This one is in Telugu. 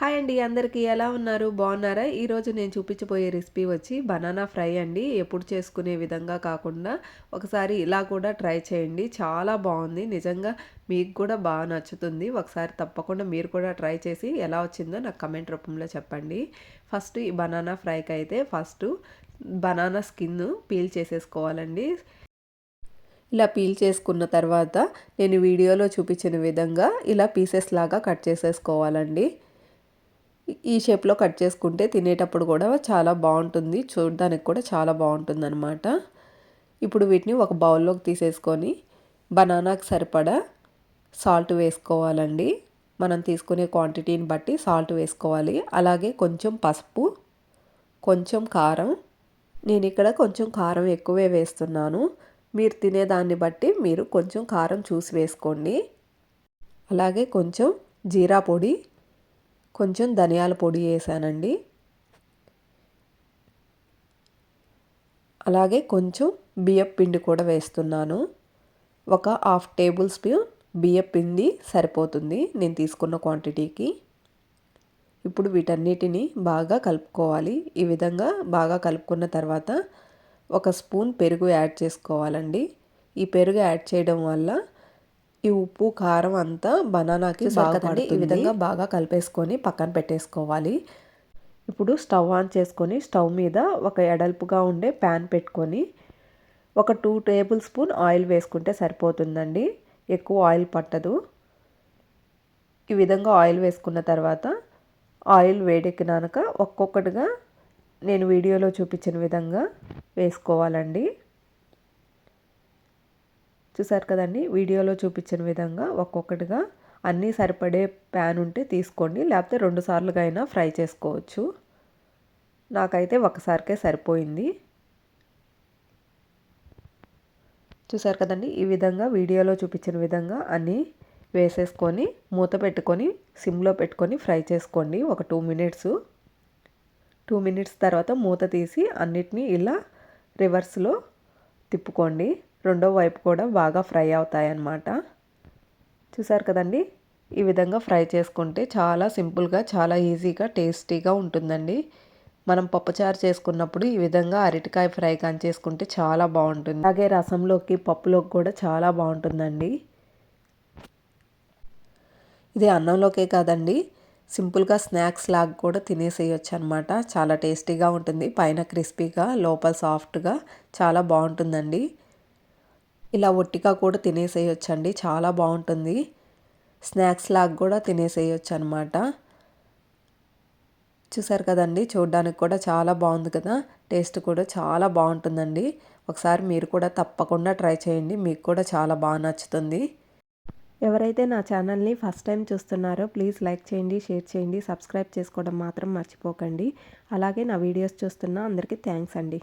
హాయ్ అండి అందరికీ ఎలా ఉన్నారు? బాగున్నారా? ఈరోజు నేను చూపించబోయే రెసిపీ వచ్చి బనానా ఫ్రై అండి. ఎప్పుడు చేసుకునే విధంగా కాకుండా ఒకసారి ఇలా కూడా ట్రై చేయండి. చాలా బాగుంది. నిజంగా మీకు కూడా బాగా నచ్చుతుంది. ఒకసారి తప్పకుండా మీరు కూడా ట్రై చేసి ఎలా వచ్చిందో నాకు కమెంట్ రూపంలో చెప్పండి. ఫస్ట్ ఈ బనానా ఫ్రైకి అయితే ఫస్ట్ బనానా స్కిన్ పీల్ చేసేసుకోవాలండి. ఇలా పీల్ చేసుకున్న తర్వాత నేను వీడియోలో చూపించిన విధంగా ఇలా పీసెస్ లాగా కట్ చేసేసుకోవాలండి. ఈ షేప్లో కట్ చేసుకుంటే తినేటప్పుడు కూడా చాలా బాగుంటుంది. చూడడానికి కూడా చాలా బాగుంటుంది అనమాట ఇప్పుడు వీటిని ఒక బౌల్లోకి తీసేసుకొని బనానాకి సరిపడా సాల్ట్ వేసుకోవాలండి. మనం తీసుకునే క్వాంటిటీని బట్టి సాల్ట్ వేసుకోవాలి. అలాగే కొంచెం పసుపు కొంచెం కారం. నేను ఇక్కడ కొంచెం కారం ఎక్కువే వేస్తున్నాను. మీరు తినేదాన్ని బట్టి మీరు కొంచెం కారం చూసి వేసుకోండి. అలాగే కొంచెం జీరా పొడి కొంచెం ధనియాల పొడి వేసానండి. అలాగే కొంచెం బియ్యం పిండి కూడా వేస్తున్నాను. ఒక హాఫ్ టేబుల్ స్పూన్ బియ్యం పిండి సరిపోతుంది. నేను తీసుకున్న క్వాంటిటీకి. ఇప్పుడు వీటన్నిటిని బాగా కలుపుకోవాలి. ఈ విధంగా బాగా కలుపుకున్న తర్వాత ఒక స్పూన్ పెరుగు యాడ్ చేసుకోవాలండి. ఈ పెరుగు యాడ్ చేయడం వల్ల ఈ ఉప్పు కారం అంతా బనానాకి బాగా ఈ విధంగా బాగా కలిపేసుకొని పక్కన పెట్టేసుకోవాలి. ఇప్పుడు స్టవ్ ఆన్ చేసుకొని స్టవ్ మీద ఒక ఎడల్పుగా ఉండే ప్యాన్ పెట్టుకొని ఒక టూ టేబుల్ స్పూన్ ఆయిల్ వేసుకుంటే సరిపోతుందండి. ఎక్కువ ఆయిల్ పట్టదు. ఈ విధంగా ఆయిల్ వేసుకున్న తర్వాత ఆయిల్ వేడెక్కినాక ఒక్కొక్కటిగా నేను వీడియోలో చూపించిన విధంగా వేసుకోవాలండి. చూసారు కదండి? వీడియోలో చూపించిన విధంగా ఒక్కొక్కటిగా అన్నీ సరిపడే ప్యాన్ ఉంటే తీసుకోండి. లేకపోతే రెండు సార్లుగా అయినా ఫ్రై చేసుకోవచ్చు. నాకైతే ఒకసారికే సరిపోయింది. చూసారు కదండి? ఈ విధంగా వీడియోలో చూపించిన విధంగా అన్నీ వేసేసుకొని మూత పెట్టుకొని సిమ్లో పెట్టుకొని ఫ్రై చేసుకోండి. ఒక టూ మినిట్స్. టూ మినిట్స్ తర్వాత మూత తీసి అన్నిటినీ ఇలా రివర్స్లో తిప్పుకోండి. రెండో వైపు కూడా బాగా ఫ్రై అవుతాయన్నమాట. చూసారు కదండి? ఈ విధంగా ఫ్రై చేసుకుంటే చాలా సింపుల్గా చాలా ఈజీగా టేస్టీగా ఉంటుందండి. మనం పప్పుచారు చేసుకున్నప్పుడు ఈ విధంగా అరటికాయ ఫ్రై కానీ చేసుకుంటే చాలా బాగుంటుంది. అలాగే రసంలోకి పప్పులోకి కూడా చాలా బాగుంటుందండి. ఇది అన్నంలోకే కాదండి సింపుల్గా స్నాక్స్ లాగా కూడా తినేసేయచ్చు అనమాట చాలా టేస్టీగా ఉంటుంది పైన క్రిస్పీగా లోపల సాఫ్ట్గా చాలా బాగుంటుందండి. ఇలా ఒట్టిగా కూడా తినేసేయొచ్చండి. చాలా బాగుంటుంది. స్నాక్స్ లాగా కూడా తినేసేయచ్చు అనమాట చూసారు కదండి? చూడడానికి కూడా చాలా బాగుంది కదా? టేస్ట్ కూడా చాలా బాగుంటుందండి. ఒకసారి మీరు కూడా తప్పకుండా ట్రై చేయండి. మీకు కూడా చాలా బాగా నచ్చుతుంది. ఎవరైతే నా ఛానల్ని ఫస్ట్ టైం చూస్తున్నారో ప్లీజ్ లైక్ చేయండి షేర్ చేయండి సబ్స్క్రైబ్ చేసుకోవడం మాత్రం మర్చిపోకండి. అలాగే నా వీడియోస్ చూస్తున్న అందరికీ థ్యాంక్స్ అండి.